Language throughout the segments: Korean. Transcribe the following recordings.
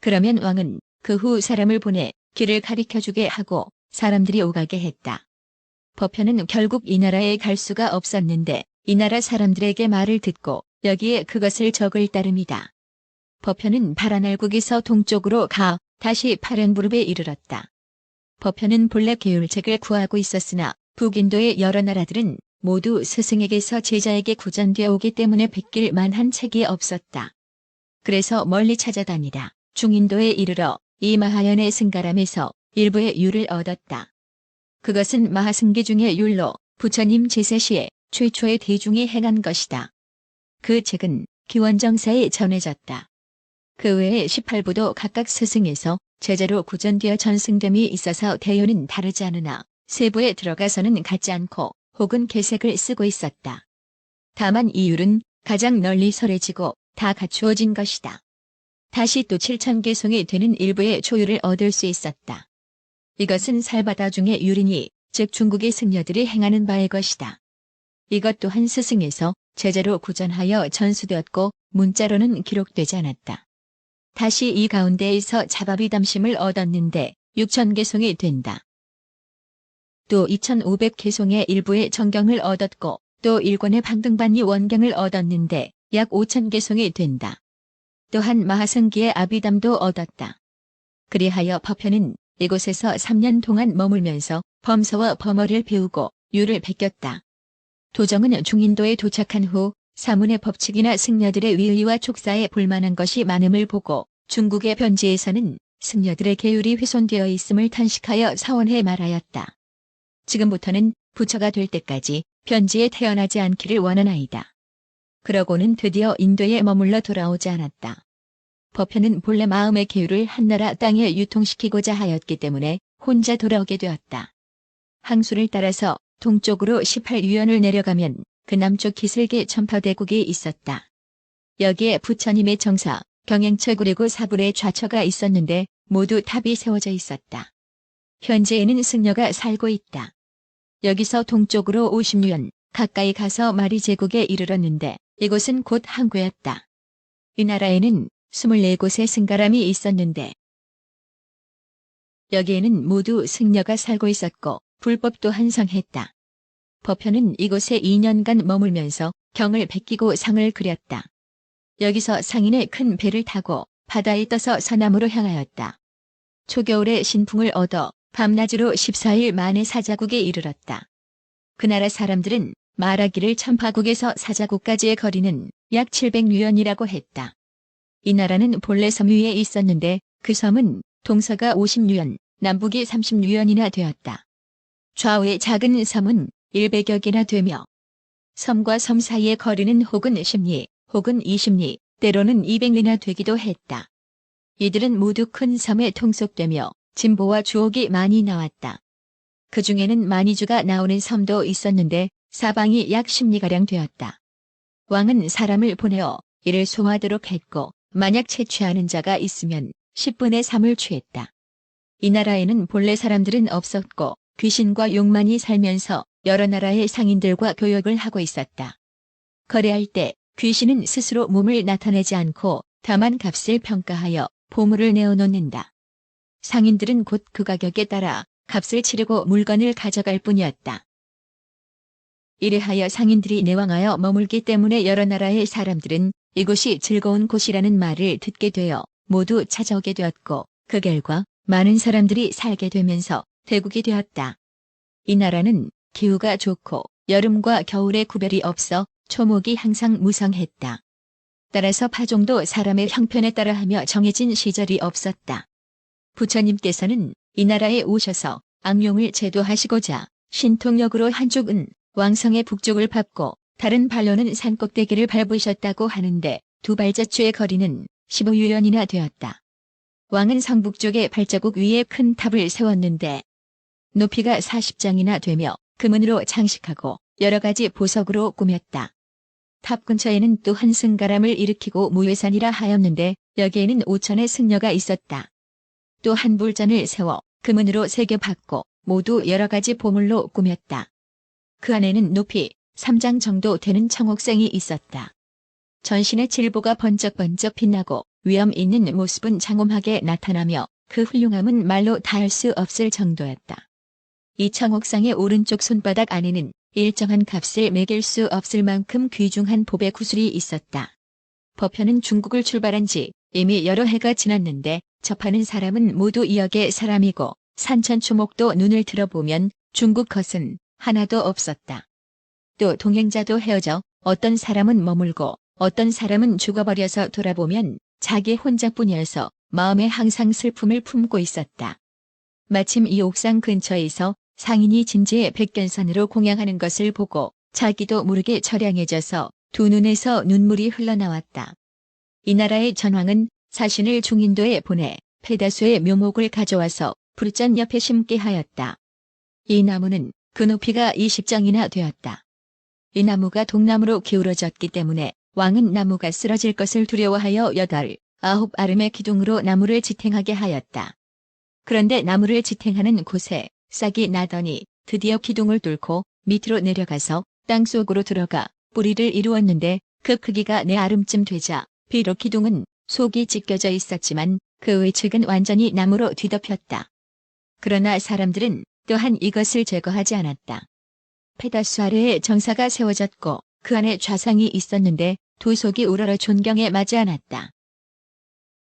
그러면 왕은 그 후 사람을 보내 길을 가리켜주게 하고 사람들이 오가게 했다. 법현은 결국 이 나라에 갈 수가 없었는데 이 나라 사람들에게 말을 듣고 여기에 그것을 적을 따름이다. 법현은 파란알국에서 동쪽으로 가 다시 파련부릅에 이르렀다. 법현은 본래 계율책을 구하고 있었으나 북인도의 여러 나라들은 모두 스승에게서 제자에게 구전되어 오기 때문에 베낄 만한 책이 없었다. 그래서 멀리 찾아다니다 중인도에 이르러 이 마하연의 승가람에서 일부의 율을 얻었다. 그것은 마하승기 중의 율로 부처님 제세 시에 최초의 대중이 행한 것이다. 그 책은 기원정사에 전해졌다. 그 외에 18부도 각각 스승에서 제자로 구전되어 전승됨이 있어서 대요는 다르지 않으나 세부에 들어가서는 같지 않고 혹은 개색을 쓰고 있었다. 다만 이 율은 가장 널리 설해지고 다 갖추어진 것이다. 다시 또 7천개송이 되는 일부의 초유를 얻을 수 있었다. 이것은 살바다 중의 율이니 즉 중국의 승려들이 행하는 바의 것이다. 이것 또한 스승에서 제자로 구전하여 전수되었고 문자로는 기록되지 않았다. 다시 이 가운데에서 자바비 담심을 얻었는데 6천 개송이 된다. 또 2500 개송의 일부의 정경을 얻었고 또 일권의 방등반이 원경을 얻었는데 약 5천 개송이 된다. 또한 마하승기의 아비담도 얻었다. 그리하여 법현은 이곳에서 3년 동안 머물면서 범서와 범어를 배우고 유를 베꼈다. 도정은 중인도에 도착한 후 사문의 법칙이나 승려들의 위의와 촉사에 볼만한 것이 많음을 보고 중국의 변지에서는 승려들의 계율이 훼손되어 있음을 탄식하여 사원해 말하였다. 지금부터는 부처가 될 때까지 변지에 태어나지 않기를 원하나이다. 그러고는 드디어 인도에 머물러 돌아오지 않았다. 법현은 본래 마음의 계율을 한나라 땅에 유통시키고자 하였기 때문에 혼자 돌아오게 되었다. 항수를 따라서 동쪽으로 18유연을 내려가면 그 남쪽 기슬계 천파대국이 있었다. 여기에 부처님의 정사, 경행처 그리고 사불의 좌처가 있었는데 모두 탑이 세워져 있었다. 현재에는 승려가 살고 있다. 여기서 동쪽으로 50년 가까이 가서 마리 제국에 이르렀는데 이곳은 곧 항구였다. 이 나라에는 24곳의 승가람이 있었는데 여기에는 모두 승려가 살고 있었고 불법도 한성했다. 법현은 이곳에 2년간 머물면서 경을 베끼고 상을 그렸다. 여기서 상인의 큰 배를 타고 바다에 떠서 서남으로 향하였다. 초겨울에 신풍을 얻어 밤낮으로 14일 만에 사자국에 이르렀다. 그 나라 사람들은 말하기를 천파국에서 사자국까지의 거리는 약 700유연이라고 했다. 이 나라는 본래 섬 위에 있었는데 그 섬은 동서가 50유연, 남북이 30유연이나 되었다. 좌우의 작은 섬은 100여 개나 되며 섬과 섬 사이의 거리는 혹은 10리, 혹은 20리, 때로는 200리나 되기도 했다. 이들은 모두 큰 섬에 통속되며 진보와 주옥이 많이 나왔다. 그 중에는 마니주가 나오는 섬도 있었는데 사방이 약 10리가량 되었다. 왕은 사람을 보내어 이를 소화하도록 했고 만약 채취하는 자가 있으면 10분의 3을 취했다. 이 나라에는 본래 사람들은 없었고 귀신과 용만이 살면서 여러 나라의 상인들과 교역을 하고 있었다. 거래할 때 귀신은 스스로 몸을 나타내지 않고 다만 값을 평가하여 보물을 내어놓는다. 상인들은 곧 그 가격에 따라 값을 치르고 물건을 가져갈 뿐이었다. 이래하여 상인들이 내왕하여 머물기 때문에 여러 나라의 사람들은 이곳이 즐거운 곳이라는 말을 듣게 되어 모두 찾아오게 되었고 그 결과 많은 사람들이 살게 되면서 대국이 되었다. 이 나라는 기후가 좋고 여름과 겨울에 구별이 없어 초목이 항상 무성했다. 따라서 파종도 사람의 형편에 따라 하며 정해진 시절이 없었다. 부처님께서는 이 나라에 오셔서 악용을 제도하시고자 신통력으로 한쪽은 왕성의 북쪽을 밟고 다른 발로는 산꼭대기를 밟으셨다고 하는데 두 발자취의 거리는 15유연이나 되었다. 왕은 성북쪽의 발자국 위에 큰 탑을 세웠는데 높이가 40장이나 되며 금은으로 장식하고 여러 가지 보석으로 꾸몄다. 탑 근처에는 또한 승가람을 일으키고 무예산이라 하였는데 여기에는 5천의 승려가 있었다. 또 한 불전을 세워 금은으로 새겨박고 모두 여러 가지 보물로 꾸몄다. 그 안에는 높이 3장 정도 되는 청옥생이 있었다. 전신의 칠보가 번쩍번쩍 빛나고 위험 있는 모습은 장엄하게 나타나며 그 훌륭함은 말로 다할 수 없을 정도였다. 이 청옥상의 오른쪽 손바닥 안에는 일정한 값을 매길 수 없을 만큼 귀중한 보배 구슬이 있었다. 법현은 중국을 출발한 지 이미 여러 해가 지났는데 접하는 사람은 모두 이 역의 사람이고 산천초목도 눈을 들어보면 중국 것은 하나도 없었다. 또 동행자도 헤어져 어떤 사람은 머물고 어떤 사람은 죽어버려서 돌아보면 자기 혼자뿐이어서 마음에 항상 슬픔을 품고 있었다. 마침 이 옥상 근처에서 상인이 진지의 백견산으로 공양하는 것을 보고 자기도 모르게 처량해져서 두 눈에서 눈물이 흘러나왔다. 이 나라의 전왕은 자신을 중인도에 보내 페다수의 묘목을 가져와서 불전 옆에 심게 하였다. 이 나무는 그 높이가 20정이나 되었다. 이 나무가 동남으로 기울어졌기 때문에 왕은 나무가 쓰러질 것을 두려워하여 여덟, 아홉 아름의 기둥으로 나무를 지탱하게 하였다. 그런데 나무를 지탱하는 곳에 싹이 나더니 드디어 기둥을 뚫고 밑으로 내려가서 땅 속으로 들어가 뿌리를 이루었는데 그 크기가 네 아름쯤 되자 비록 기둥은 속이 찢겨져 있었지만 그 외측은 완전히 나무로 뒤덮였다. 그러나 사람들은 또한 이것을 제거하지 않았다. 페다수 아래에 정사가 세워졌고 그 안에 좌상이 있었는데 두 속이 우러러 존경에 맞지 않았다.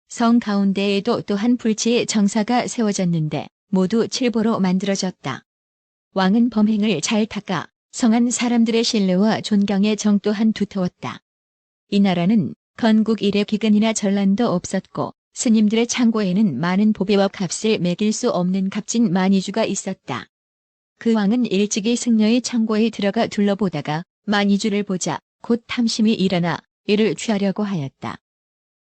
성 가운데에도 또한 불치의 정사가 세워졌는데 모두 칠보로 만들어졌다. 왕은 범행을 잘 닦아 성한 사람들의 신뢰와 존경의 정 또한 두터웠다. 이 나라는 건국 이래 기근이나 전란도 없었고 스님들의 창고에는 많은 보배와 값을 매길 수 없는 값진 만이주가 있었다. 그 왕은 일찍이 승려의 창고에 들어가 둘러보다가 만이주를 보자 곧 탐심이 일어나 이를 취하려고 하였다.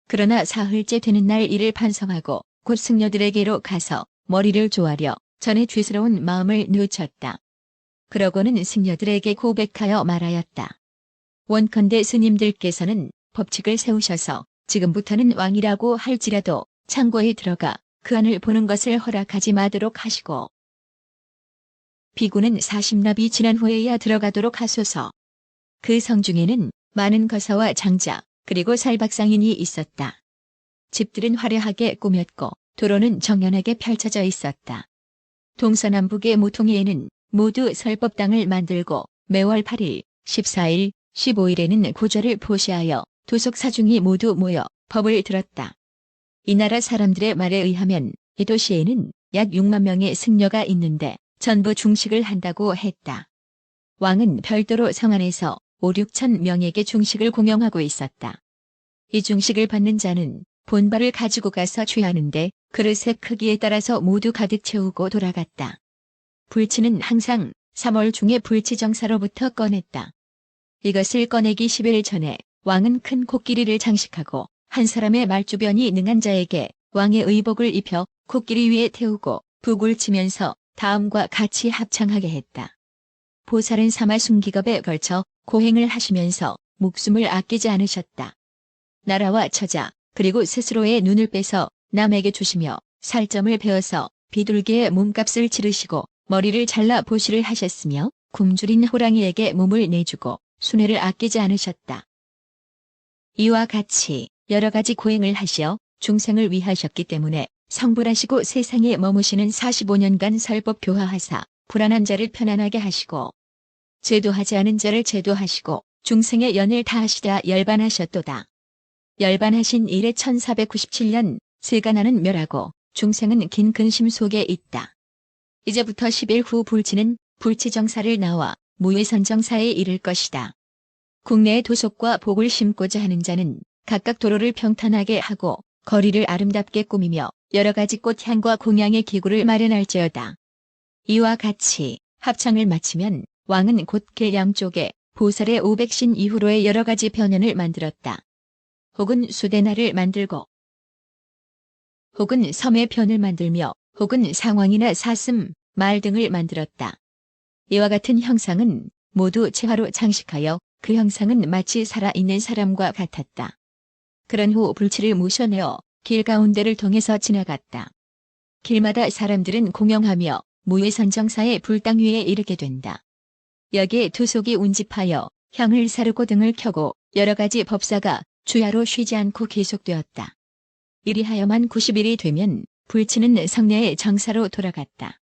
그러나 사흘째 되는 날 이를 반성하고 곧 승려들에게로 가서 머리를 조아려 전에 죄스러운 마음을 늦췄다. 그러고는 승려들에게 고백하여 말하였다. 원컨대 스님들께서는 법칙을 세우셔서 지금부터는 왕이라고 할지라도 창고에 들어가 그 안을 보는 것을 허락하지 마도록 하시고 비구는 40납이 지난 후에야 들어가도록 하소서. 그 성 중에는 많은 거사와 장자 그리고 살박상인이 있었다. 집들은 화려하게 꾸몄고 도로는 정연하게 펼쳐져 있었다. 동서남북의 모퉁이에는 모두 설법당을 만들고 매월 8일, 14일, 15일에는 고절을 보시하여 도속 사중이 모두 모여 법을 들었다. 이 나라 사람들의 말에 의하면 이 도시에는 약 6만 명의 승려가 있는데 전부 중식을 한다고 했다. 왕은 별도로 성안에서 5, 6천 명에게 중식을 공용하고 있었다. 이 중식을 받는 자는 본발을 가지고 가서 취하는데 그릇의 크기에 따라서 모두 가득 채우고 돌아갔다. 불치는 항상 3월 중에 불치정사로부터 꺼냈다. 이것을 꺼내기 10일 전에 왕은 큰 코끼리를 장식하고 한 사람의 말주변이 능한 자에게 왕의 의복을 입혀 코끼리 위에 태우고 북을 치면서 다음과 같이 합창하게 했다. 보살은 사마 순기겁에 걸쳐 고행을 하시면서 목숨을 아끼지 않으셨다. 나라와 처자 그리고 스스로의 눈을 빼서 남에게 주시며 살점을 베어서 비둘기의 몸값을 치르시고 머리를 잘라 보시를 하셨으며 굶주린 호랑이에게 몸을 내주고 순회를 아끼지 않으셨다. 이와 같이 여러 가지 고행을 하시어 중생을 위하셨기 때문에 성불하시고 세상에 머무시는 45년간 설법 교화하사 불안한 자를 편안하게 하시고 제도하지 않은 자를 제도하시고 중생의 연을 다하시다 열반하셨도다. 열반하신 이래 1497년 세간하는 멸하고 중생은 긴 근심 속에 있다. 이제부터 10일 후 불치는 불치정사를 나와 무예선정사에 이를 것이다. 국내의 도속과 복을 심고자 하는 자는 각각 도로를 평탄하게 하고 거리를 아름답게 꾸미며 여러 가지 꽃향과 공양의 기구를 마련할지어다. 이와 같이 합창을 마치면 왕은 곧길 양쪽에 보살의 500신 이후로의 여러 가지 변연을 만들었다. 혹은 수대나를 만들고 혹은 섬의 변을 만들며 혹은 상황이나 사슴, 말 등을 만들었다. 이와 같은 형상은 모두 재화로 장식하여 그 형상은 마치 살아있는 사람과 같았다. 그런 후 불치를 모셔내어 길 가운데를 통해서 지나갔다. 길마다 사람들은 공영하며 무예선정사의 불당 위에 이르게 된다. 여기에 투속이 운집하여 향을 사르고 등을 켜고 여러 가지 법사가 주야로 쉬지 않고 계속되었다. 이리하여만 90일이 되면 불치는 성내의 정사로 돌아갔다.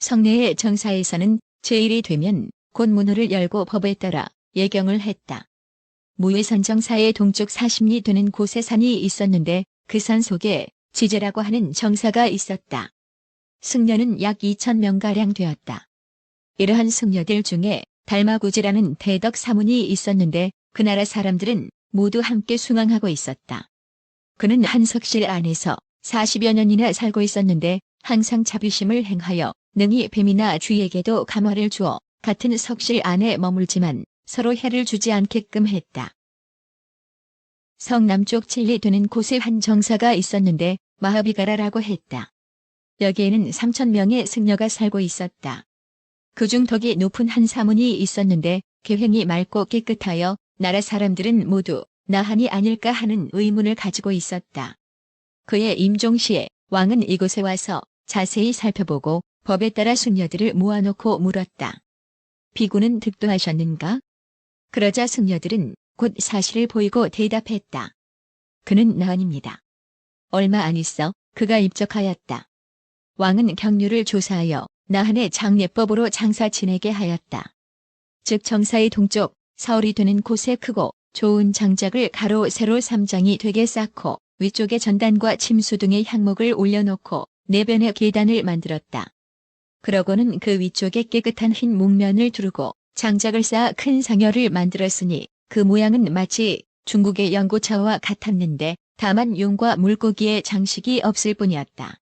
성내의 정사에서는 제1이 되면 곧 문호를 열고 법에 따라 예경을 했다. 무예선정사의 동쪽 40리 되는 곳에 산이 있었는데 그 산 속에 지제라고 하는 정사가 있었다. 승려는 약 2천명가량 되었다. 이러한 승려들 중에 달마구지라는 대덕 사문이 있었는데 그 나라 사람들은 모두 함께 숭앙하고 있었다. 그는 한 석실 안에서 40여 년이나 살고 있었는데 항상 자비심을 행하여 능히 뱀이나 쥐에게도 감화를 주어 같은 석실 안에 머물지만 서로 해를 주지 않게끔 했다. 성 남쪽 칠리 되는 곳에 한 정사가 있었는데 마하비가라라고 했다. 여기에는 3천 명의 승려가 살고 있었다. 그중 덕이 높은 한 사문이 있었는데 계획이 맑고 깨끗하여 나라 사람들은 모두 나한이 아닐까 하는 의문을 가지고 있었다. 그의 임종시에 왕은 이곳에 와서 자세히 살펴보고 법에 따라 승려들을 모아놓고 물었다. 비구는 득도하셨는가? 그러자 승려들은 곧 사실을 보이고 대답했다. 그는 나은입니다. 얼마 안 있어 그가 입적하였다. 왕은 경류를 조사하여 나한의 장례법으로 장사 지내게 하였다. 즉 정사의 동쪽 사월이 되는 곳에 크고 좋은 장작을 가로 세로 3장이 되게 쌓고 위쪽에 전단과 침수 등의 향목을 올려놓고 내변에 계단을 만들었다. 그러고는 그 위쪽에 깨끗한 흰 목면을 두르고 장작을 쌓아 큰 상여를 만들었으니 그 모양은 마치 중국의 연고차와 같았는데 다만 용과 물고기의 장식이 없을 뿐이었다.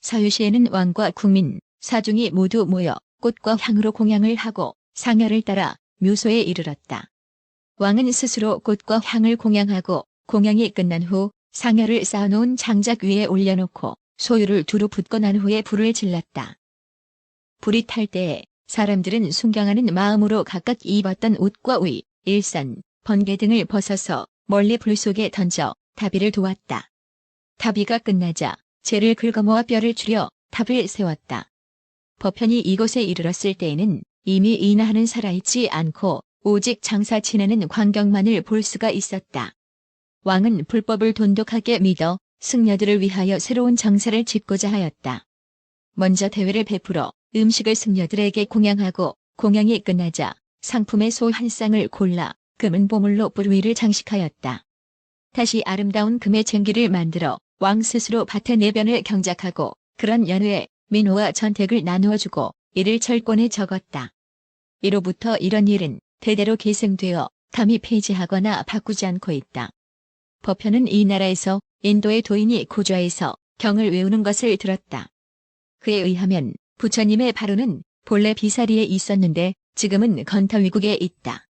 사유시에는 왕과 국민, 사중이 모두 모여 꽃과 향으로 공양을 하고 상여를 따라 묘소에 이르렀다. 왕은 스스로 꽃과 향을 공양하고 공양이 끝난 후 상여를 쌓아놓은 장작 위에 올려놓고 소유를 두루 붓고 난 후에 불을 질렀다. 불이 탈 때에 사람들은 순경하는 마음으로 각각 입었던 옷과 위, 일산, 번개 등을 벗어서 멀리 불 속에 던져 다비를 도왔다. 다비가 끝나자 재를 긁어모아 뼈를 추려 탑을 세웠다. 법현이 이곳에 이르렀을 때에는 이미 인하하는 살아있지 않고 오직 장사 지내는 광경만을 볼 수가 있었다. 왕은 불법을 돈독하게 믿어 승려들을 위하여 새로운 정사를 짓고자 하였다. 먼저 대회를 베풀어 음식을 승려들에게 공양하고 공양이 끝나자 상품의 소 한 쌍을 골라 금은 보물로 뿔 위를 장식하였다. 다시 아름다운 금의 쟁기를 만들어 왕 스스로 밭의 내변을 경작하고 그런 연후에 민호와 전택을 나누어 주고 이를 철권에 적었다. 이로부터 이런 일은 대대로 계승되어 감히 폐지하거나 바꾸지 않고 있다. 법현은 이 나라에서 인도의 도인이 고좌에서 경을 외우는 것을 들었다. 그에 의하면 부처님의 바로는 본래 비사리에 있었는데 지금은 건타위국에 있다.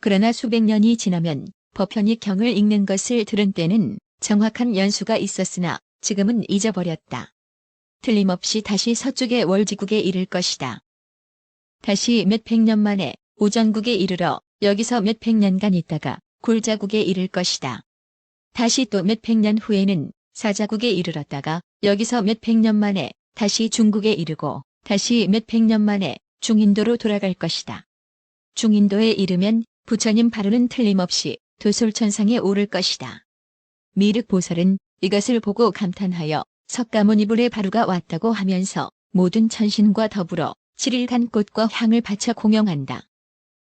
그러나 수백 년이 지나면 법현이 경을 읽는 것을 들은 때는 정확한 연수가 있었으나 지금은 잊어버렸다. 틀림없이 다시 서쪽의 월지국에 이를 것이다. 다시 몇백 년 만에 오전국에 이르러 여기서 몇백 년간 있다가 굴자국에 이를 것이다. 다시 또 몇백 년 후에는 사자국에 이르렀다가 여기서 몇백 년 만에 다시 중국에 이르고 다시 몇백 년 만에 중인도로 돌아갈 것이다. 중인도에 이르면 부처님 바로는 틀림없이 도솔천상에 오를 것이다. 미륵보살은 이것을 보고 감탄하여 석가모니불의 바루가 왔다고 하면서 모든 천신과 더불어 7일간 꽃과 향을 바쳐 공영한다.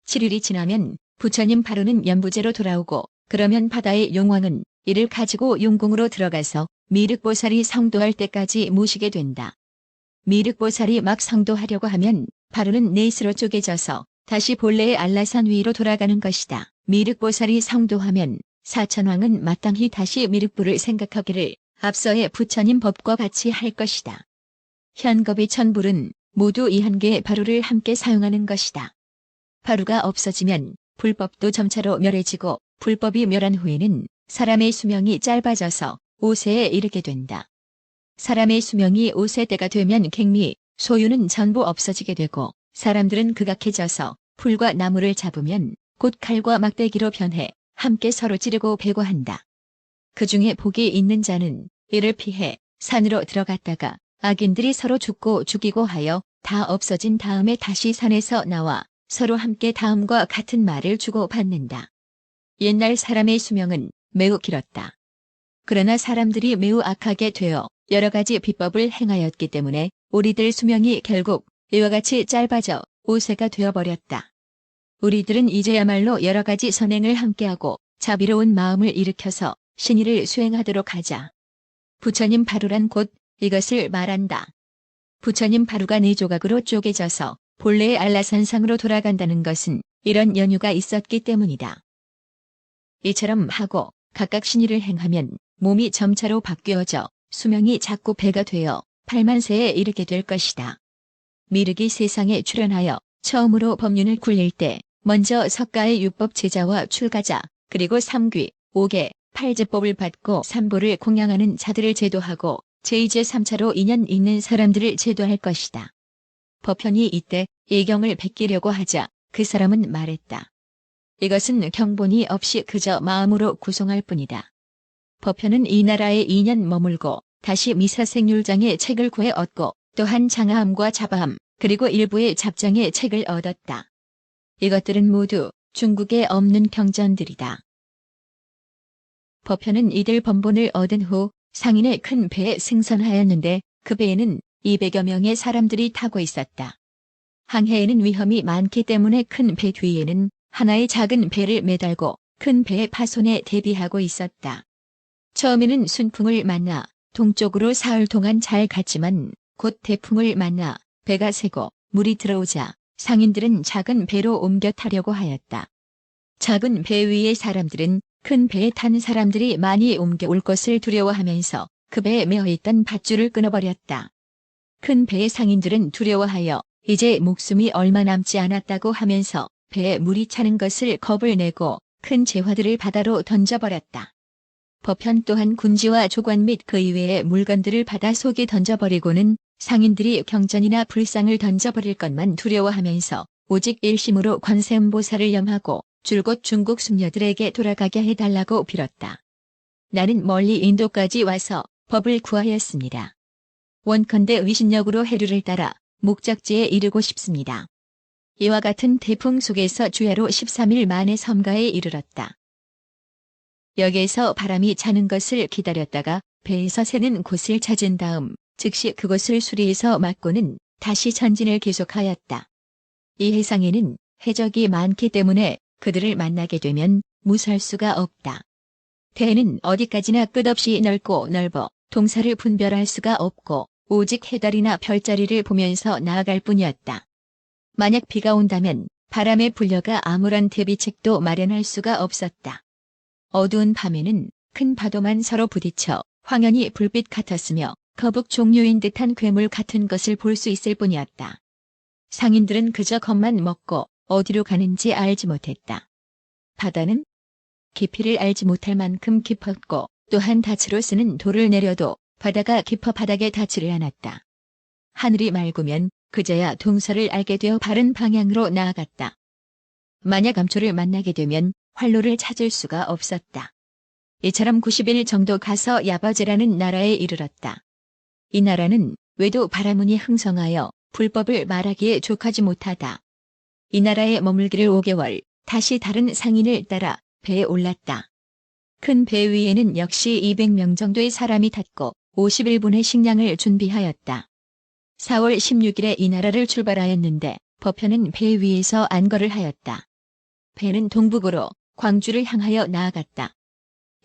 7일이 지나면 부처님 바로는 연부제로 돌아오고 그러면 바다의 용왕은 이를 가지고 용궁으로 들어가서 미륵보살이 성도할 때까지 모시게 된다. 미륵보살이 막 성도하려고 하면 바로는 넷으로 쪼개져서 다시 본래의 안라산 위로 돌아가는 것이다. 미륵보살이 성도하면 사천왕은 마땅히 다시 미륵부를 생각하기를 앞서의 부처님 법과 같이 할 것이다. 현겁의 천불은 모두 이 한 개의 바루를 함께 사용하는 것이다. 바루가 없어지면 불법도 점차로 멸해지고 불법이 멸한 후에는 사람의 수명이 짧아져서 5세에 이르게 된다. 사람의 수명이 5세 때가 되면 갱미, 소유는 전부 없어지게 되고 사람들은 극악해져서 풀과 나무를 잡으면 곧 칼과 막대기로 변해 함께 서로 찌르고 배고한다. 그 중에 복이 있는 자는 이를 피해 산으로 들어갔다가 악인들이 서로 죽고 죽이고 하여 다 없어진 다음에 다시 산에서 나와 서로 함께 다음과 같은 말을 주고 받는다. 옛날 사람의 수명은 매우 길었다. 그러나 사람들이 매우 악하게 되어 여러 가지 비법을 행하였기 때문에 우리들 수명이 결국 이와 같이 짧아져 5세가 되어버렸다. 우리들은 이제야말로 여러 가지 선행을 함께하고 자비로운 마음을 일으켜서 신의를 수행하도록 하자. 부처님 바루란 곧 이것을 말한다. 부처님 바루가 네 조각으로 쪼개져서 본래의 알라산상으로 돌아간다는 것은 이런 연유가 있었기 때문이다. 이처럼 하고 각각 신의를 행하면 몸이 점차로 바뀌어져 수명이 자꾸 배가 되어 8만 세에 이르게 될 것이다. 미륵이 세상에 출현하여 처음으로 법륜을 굴릴 때 먼저 석가의 율법 제자와 출가자 그리고 삼귀, 오계, 팔제법을 받고 삼보를 공양하는 자들을 제도하고 제2제 3차로 인연 있는 사람들을 제도할 것이다. 법현이 이때 예경을 베끼려고 하자 그 사람은 말했다. 이것은 경본이 없이 그저 마음으로 구송할 뿐이다. 법현은 이 나라에 2년 머물고 다시 미사생률장의 책을 구해 얻고 또한 장하함과 자바함 그리고 일부의 잡장의 책을 얻었다. 이것들은 모두 중국에 없는 경전들이다. 법현은 이들 번본을 얻은 후 상인의 큰 배에 승선하였는데 그 배에는 200여 명의 사람들이 타고 있었다. 항해에는 위험이 많기 때문에 큰 배 뒤에는 하나의 작은 배를 매달고 큰 배의 파손에 대비하고 있었다. 처음에는 순풍을 만나 동쪽으로 사흘 동안 잘 갔지만 곧 태풍을 만나 배가 새고 물이 들어오자 상인들은 작은 배로 옮겨 타려고 하였다. 작은 배 위의 사람들은 큰 배에 탄 사람들이 많이 옮겨올 것을 두려워하면서 그 배에 매어 있던 밧줄을 끊어버렸다. 큰 배의 상인들은 두려워하여 이제 목숨이 얼마 남지 않았다고 하면서 배에 물이 차는 것을 겁을 내고 큰 재화들을 바다로 던져버렸다. 법현 또한 군지와 조관 및 그 이외의 물건들을 바다 속에 던져버리고는 상인들이 경전이나 불상을 던져버릴 것만 두려워하면서 오직 일심으로 관세음보살을 염하고 줄곧 중국 숙녀들에게 돌아가게 해달라고 빌었다. 나는 멀리 인도까지 와서 법을 구하였습니다. 원컨대 위신역으로 해류를 따라 목적지에 이르고 싶습니다. 이와 같은 태풍 속에서 주야로 13일 만에 섬가에 이르렀다. 여기에서 바람이 자는 것을 기다렸다가 배에서 새는 곳을 찾은 다음 즉시 그것을 수리해서 맞고는 다시 전진을 계속하였다. 이 해상에는 해적이 많기 때문에 그들을 만나게 되면 무사할 수가 없다. 대는 어디까지나 끝없이 넓고 넓어 동사를 분별할 수가 없고 오직 해달이나 별자리를 보면서 나아갈 뿐이었다. 만약 비가 온다면 바람에 불려가 아무런 대비책도 마련할 수가 없었다. 어두운 밤에는 큰 파도만 서로 부딪혀 황연이 불빛 같았으며 거북 종류인 듯한 괴물 같은 것을 볼 수 있을 뿐이었다. 상인들은 그저 겁만 먹고 어디로 가는지 알지 못했다. 바다는 깊이를 알지 못할 만큼 깊었고 또한 닻으로 쓰는 돌을 내려도 바다가 깊어 바닥에 닿지를 않았다. 하늘이 맑으면 그제야 동서를 알게 되어 바른 방향으로 나아갔다. 만약 암초를 만나게 되면 활로를 찾을 수가 없었다. 이처럼 90일 정도 가서 야바제라는 나라에 이르렀다. 이 나라는 외도 바라문이 흥성하여 불법을 말하기에 족하지 못하다. 이 나라에 머물기를 5개월, 다시 다른 상인을 따라 배에 올랐다. 큰 배 위에는 역시 200명 정도의 사람이 탔고 51분의 식량을 준비하였다. 4월 16일에 이 나라를 출발하였는데 법현은 배 위에서 안거를 하였다. 배는 동북으로 광주를 향하여 나아갔다.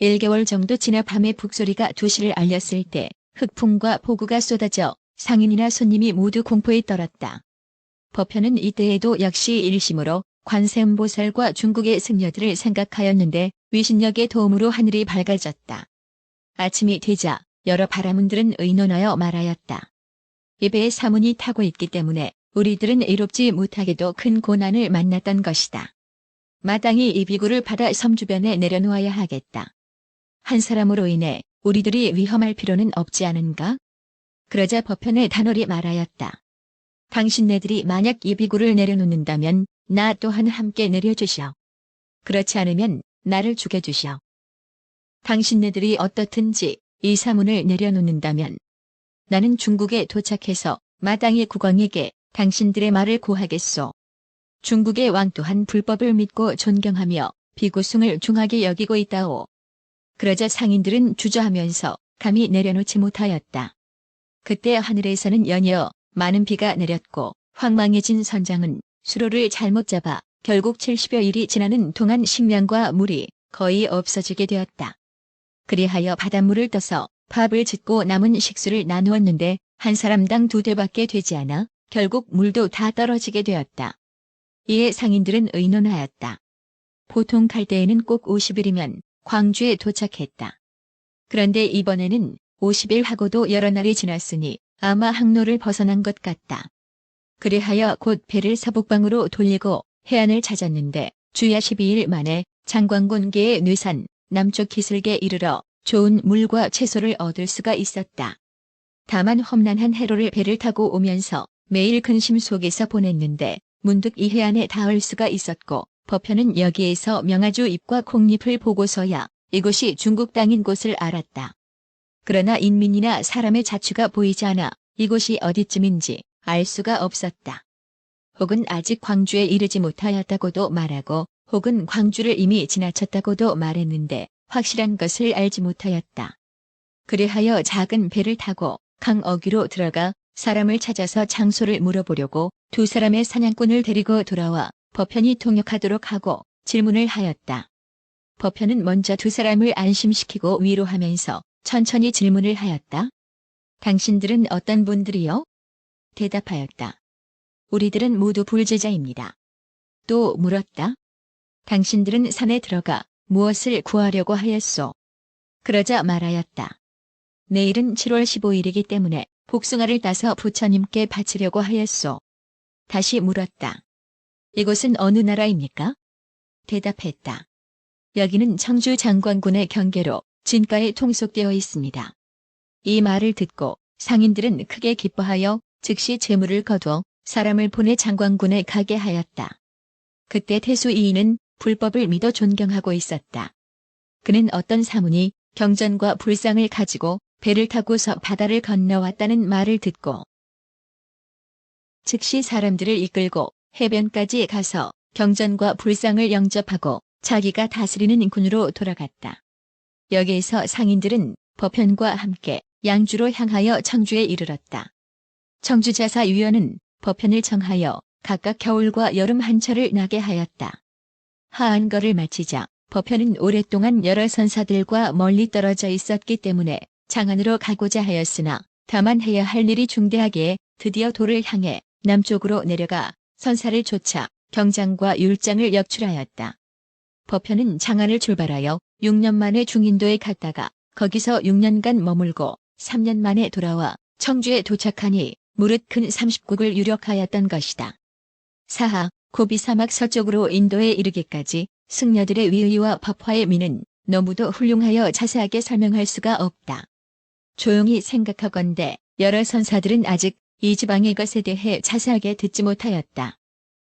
1개월 정도 지나 밤에 북소리가 도시를 알렸을 때 흑풍과 폭우가 쏟아져 상인이나 손님이 모두 공포에 떨었다. 법현은 이때에도 역시 일심으로 관세음보살과 중국의 승려들을 생각하였는데 위신력의 도움으로 하늘이 밝아졌다. 아침이 되자 여러 바라문들은 의논하여 말하였다. 이 배에 사문이 타고 있기 때문에 우리들은 이롭지 못하게도 큰 고난을 만났던 것이다. 마땅히 이 비구를 바다 섬 주변에 내려놓아야 하겠다. 한 사람으로 인해 우리들이 위험할 필요는 없지 않은가? 그러자 법현의 단월이 말하였다. 당신네들이 만약 이 비구를 내려놓는다면 나 또한 함께 내려주시오. 그렇지 않으면 나를 죽여주시오. 당신네들이 어떻든지 이 사문을 내려놓는다면 나는 중국에 도착해서 마땅히 국왕에게 당신들의 말을 고하겠소. 중국의 왕 또한 불법을 믿고 존경하며 비구승을 중하게 여기고 있다오. 그러자 상인들은 주저하면서 감히 내려놓지 못하였다. 그때 하늘에서는 연이어 많은 비가 내렸고 황망해진 선장은 수로를 잘못 잡아 결국 70여 일이 지나는 동안 식량과 물이 거의 없어지게 되었다. 그리하여 바닷물을 떠서 밥을 짓고 남은 식수를 나누었는데 한 사람당 두 대밖에 되지 않아 결국 물도 다 떨어지게 되었다. 이에 상인들은 의논하였다. 보통 갈 때에는 꼭 50일이면 광주에 도착했다. 그런데 이번에는 50일 하고도 여러 날이 지났으니 아마 항로를 벗어난 것 같다. 그리하여 곧 배를 서북방으로 돌리고 해안을 찾았는데 주야 12일 만에 장광군계의 뇌산 남쪽 기슭에 이르러 좋은 물과 채소를 얻을 수가 있었다. 다만 험난한 해로를 배를 타고 오면서 매일 근심 속에서 보냈는데 문득 이 해안에 닿을 수가 있었고 법현은 여기에서 명아주 잎과 콩잎을 보고서야 이곳이 중국 땅인 곳을 알았다. 그러나 인민이나 사람의 자취가 보이지 않아 이곳이 어디쯤인지 알 수가 없었다. 혹은 아직 광주에 이르지 못하였다고도 말하고 혹은 광주를 이미 지나쳤다고도 말했는데 확실한 것을 알지 못하였다. 그리하여 작은 배를 타고 강 어귀로 들어가 사람을 찾아서 장소를 물어보려고 두 사람의 사냥꾼을 데리고 돌아와 법현이 통역하도록 하고 질문을 하였다. 법현은 먼저 두 사람을 안심시키고 위로하면서 천천히 질문을 하였다. 당신들은 어떤 분들이요? 대답하였다. 우리들은 모두 불제자입니다. 또 물었다. 당신들은 산에 들어가 무엇을 구하려고 하였소? 그러자 말하였다. 내일은 7월 15일이기 때문에 복숭아를 따서 부처님께 바치려고 하였소. 다시 물었다. 이곳은 어느 나라입니까? 대답했다. 여기는 청주 장관군의 경계로 진가에 통속되어 있습니다. 이 말을 듣고 상인들은 크게 기뻐하여 즉시 재물을 거둬 사람을 보내 장관군에 가게 하였다. 그때 태수 이인은 불법을 믿어 존경하고 있었다. 그는 어떤 사문이 경전과 불상을 가지고 배를 타고서 바다를 건너왔다는 말을 듣고 즉시 사람들을 이끌고 해변까지 가서 경전과 불상을 영접하고 자기가 다스리는 군으로 돌아갔다. 여기에서 상인들은 법현과 함께 양주로 향하여 청주에 이르렀다. 청주자사위원은 법현을 청하여 각각 겨울과 여름 한철을 나게 하였다. 하한거를 마치자 법현은 오랫동안 여러 선사들과 멀리 떨어져 있었기 때문에 장안으로 가고자 하였으나 다만 해야 할 일이 중대하게 드디어 도를 향해 남쪽으로 내려가 선사를 쫓아 경장과 율장을 역출하였다. 법현은 장안을 출발하여 6년 만에 중인도에 갔다가 거기서 6년간 머물고 3년 만에 돌아와 청주에 도착하니 무릇 큰 30국을 유력하였던 것이다. 사하, 고비 사막 서쪽으로 인도에 이르기까지 승려들의 위의와 법화의 미는 너무도 훌륭하여 자세하게 설명할 수가 없다. 조용히 생각하건대 여러 선사들은 아직 이 지방의 것에 대해 자세하게 듣지 못하였다.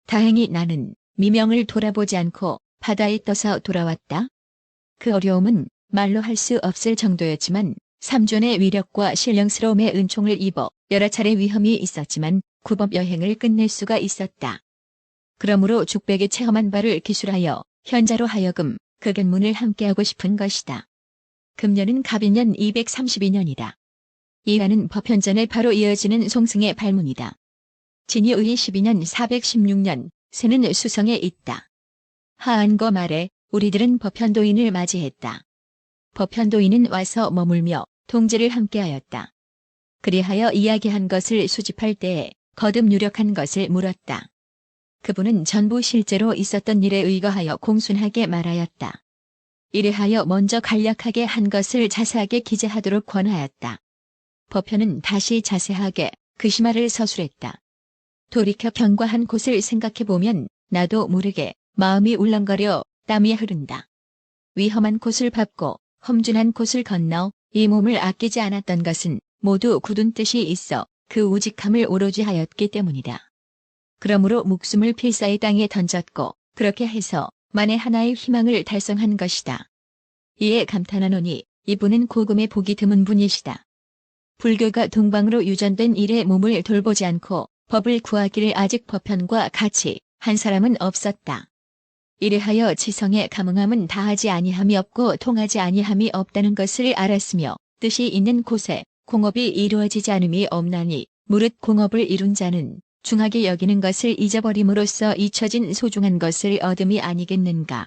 다행히 나는 미명을 돌아보지 않고 바다에 떠서 돌아왔다. 그 어려움은 말로 할 수 없을 정도였지만 삼존의 위력과 신령스러움의 은총을 입어 여러 차례 위험이 있었지만 구법 여행을 끝낼 수가 있었다. 그러므로 죽백에 체험한 바를 기술하여 현자로 하여금 그 견문을 함께하고 싶은 것이다. 금년은 갑인년 232년이다. 이하는 법현전에 바로 이어지는 송승의 발문이다. 진이의 12년 416년 새는 수성에 있다. 하안거 말에 우리들은 법현도인을 맞이했다. 법현도인은 와서 머물며 동지를 함께하였다. 그리하여 이야기한 것을 수집할 때에 거듭 유력한 것을 물었다. 그분은 전부 실제로 있었던 일에 의거하여 공순하게 말하였다. 이래하여 먼저 간략하게 한 것을 자세하게 기재하도록 권하였다. 법현은 다시 자세하게 그 심화를 서술했다. 돌이켜 경과한 곳을 생각해보면 나도 모르게 마음이 울렁거려 땀이 흐른다. 위험한 곳을 밟고 험준한 곳을 건너 이 몸을 아끼지 않았던 것은 모두 굳은 뜻이 있어 그 우직함을 오로지 하였기 때문이다. 그러므로 목숨을 필사의 땅에 던졌고 그렇게 해서 만에 하나의 희망을 달성한 것이다. 이에 감탄하노니 이분은 고금의 복이 드문 분이시다. 불교가 동방으로 유전된 일에 몸을 돌보지 않고 법을 구하기를 아직 법현과 같이 한 사람은 없었다. 이래하여 지성의 감응함은 다하지 아니함이 없고 통하지 아니함이 없다는 것을 알았으며 뜻이 있는 곳에 공업이 이루어지지 않음이 없나니 무릇 공업을 이룬 자는 중하게 여기는 것을 잊어버림으로써 잊혀진 소중한 것을 얻음이 아니겠는가.